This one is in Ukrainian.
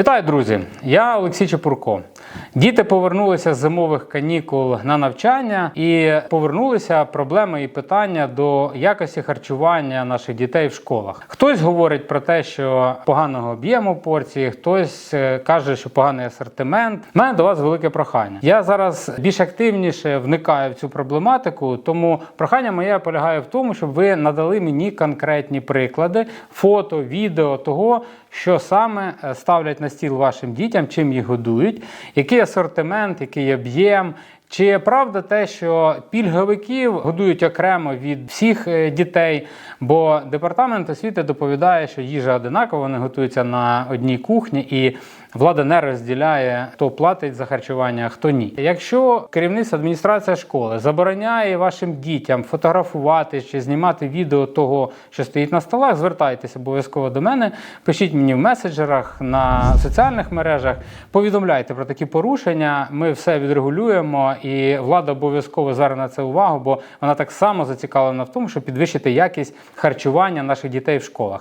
Вітаю, друзі! Я Олексій Чепурко. Діти повернулися з зимових канікул на навчання і повернулися проблеми і питання до якості харчування наших дітей в школах. Хтось говорить про те, що поганого об'єму порції, хтось е, каже, що поганий асортимент. У мене до вас велике прохання. Я зараз більш активніше вникаю в цю проблематику, тому прохання моє полягає в тому, щоб ви надали мені конкретні приклади, фото, відео того, що саме е, ставлять на стіл вашим дітям, чим їх годують, який асортимент, який об'єм. Чи правда те, що пільговиків годують окремо від всіх е, дітей? Бо департамент освіти доповідає, що їжа одинакова, вони готуються на одній кухні, і влада не розділяє, хто платить за харчування, а хто ні. Якщо керівництво адміністрація школи забороняє вашим дітям фотографувати чи знімати відео того, що стоїть на столах, звертайтеся обов'язково до мене, пишіть мені в меседжерах на соціальних мережах, повідомляйте про такі порушення. Ми все відрегулюємо, і влада обов'язково зараз на це увагу, бо вона так само зацікавлена в тому, щоб підвищити якість харчування наших дітей в школах.